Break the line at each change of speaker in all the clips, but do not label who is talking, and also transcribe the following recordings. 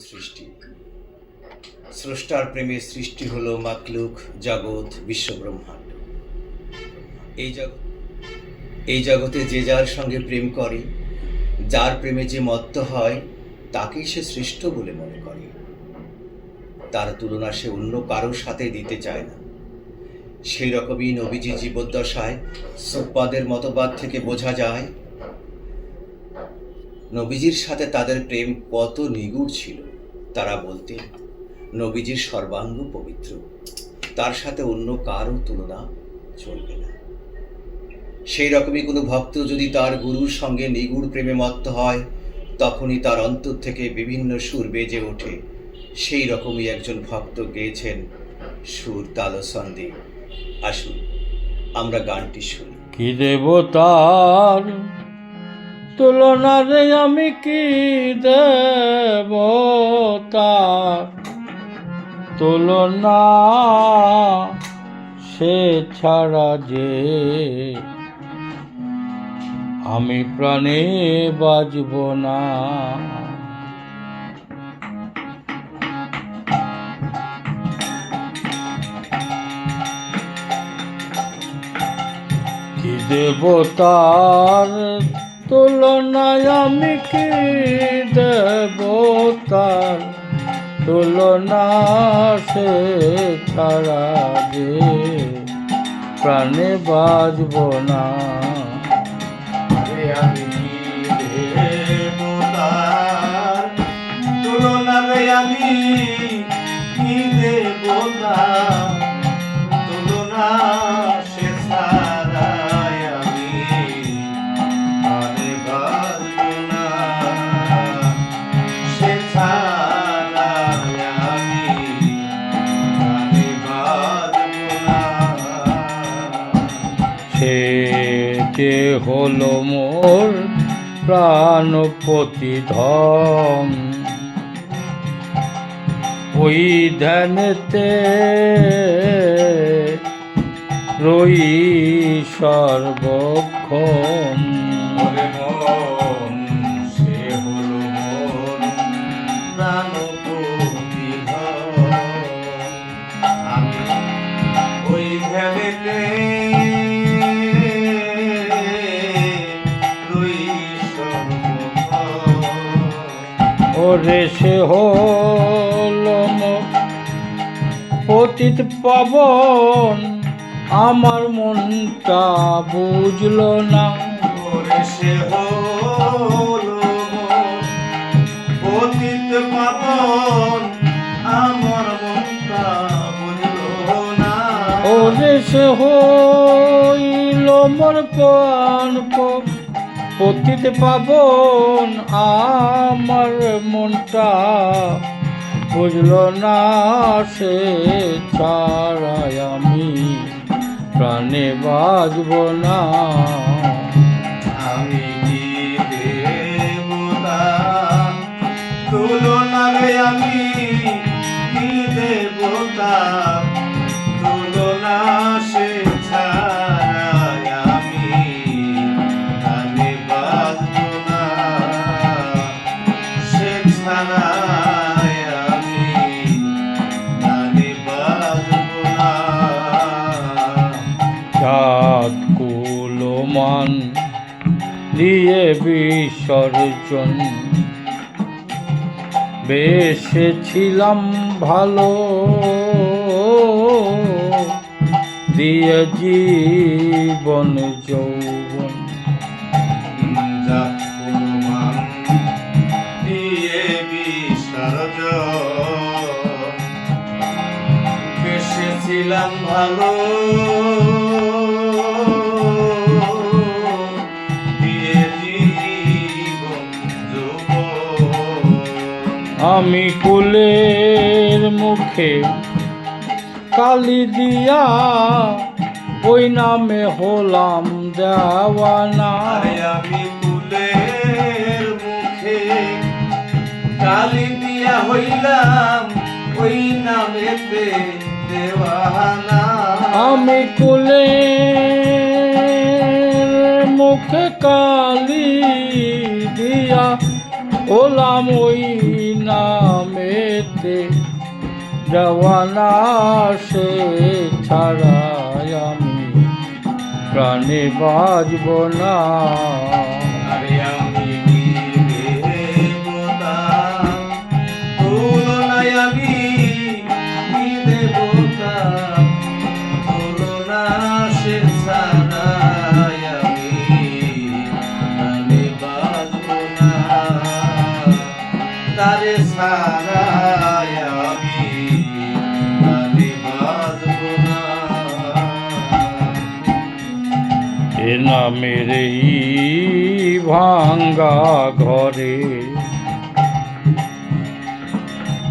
সৃষ্টি। স্রষ্টার প্রেমে সৃষ্টি হলো মাকলুক জগৎ বিশ্বব্রহ্মাণ্ড। এই জগৎ এই জগতে যে যার সঙ্গে প্রেম করে, যার প্রেমে যে মত্ত হয়, তাকেই সে শ্রেষ্ঠ বলে মনে করে। তার তুলনা সে অন্য কারোর সাথে দিতে চায় না। সেই রকমই নবীজি জীবদ্দশায় সুপাদের মতবাদ থেকে বোঝা যায় নবীজির সাথে তাদের প্রেম কত নিগুড় ছিল, তারা বলতে নবীজির সর্বাঙ্গ পবিত্র, তার সাথে অন্য কারও তুলনা চলবে না। সেই রকমই কোনো ভক্ত যদি তার গুরুর সঙ্গে নিগুড় প্রেমে মত্ত হয়, তখনই তার অন্তর থেকে বিভিন্ন সুর বেজে ওঠে। সেই রকমই একজন ভক্ত গেয়েছেন সুর তাল সন্দীপ আসুন, আমরা গানটি শুনি।
কি দেবতার তুলনারে আমি কি দেবতার তুলনা সে ছাড়া যে আমি প্রাণে বাজব না। দেবতার তুলনায় আমি কি দেবতার তুলনা? সে ছাড়া যে প্রাণে বাজব না।
আমি
হলো মোর প্রাণপতি ধন ওই ধ্যানেতে রই সর্বক্ষণ।
সে হলো
পতিত পাবন। আমার মনটা বুঝল না।
সে হলো পতিত পাবন, আমার মনটা বুঝলো না।
ওরে সে হইল মোর প্রাণ পতিতে পাবন আমার মনটা। বুঝল না সে ছাড়াই আমি, প্রাণে বাজব না।
আমি কি দেবতা? আমি কি দেবতা?
দিয়ে বিসর্জন বেসেছিলাম ভালো। দিয়ে জীবন যৌবন।
দিয়ে ভালো।
আমি কুলের মুখে কালি দিয়া ওই নামে হলাম দেওয়ানা।
আমি কুলের মুখে কালি দিয়া হইলাম ওই নামেতে দেওয়ানা।
আমি কুলের মুখে কালি দিয়া হলাম ওই নামেতে দেওয়ানা সে ছাড়া আমি। প্রাণে বাজব না। নামের ভাঙ্গা ঘরে।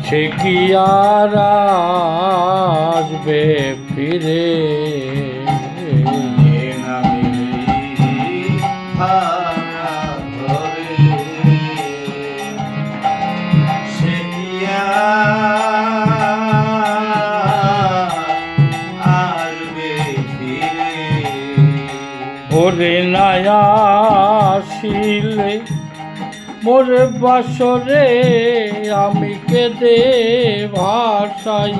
সে কি আর আসবে ফিরে?
নামের নামেরই
ওরে নায়াসিলে মোরে বাসরে আমি কেঁদে ভাষাই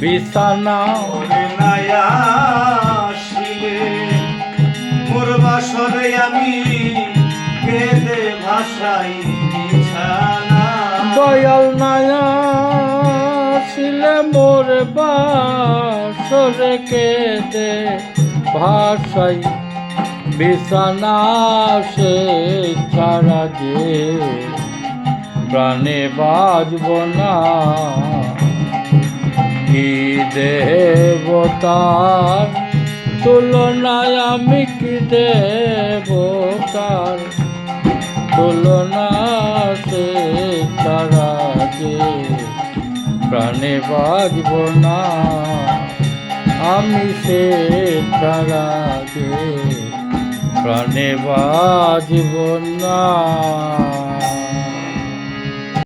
বিছানা
ওরে নায়া আসিলে মোর বাসরে আমি কেঁদে ভাষাই বিছানা
দয়াল নায়াসিলে মোরে বাসরে কেঁদে ভাষাই বিছানা সে ছাড়া যে প্রাণে বাজব না। কি দেবতার তুলনায় আমি কি দেবতার তুলনা সে ছাড়া যে প্রাণে বাজব না। আমি সে ছাড়া যে প্রাণে বাজব না।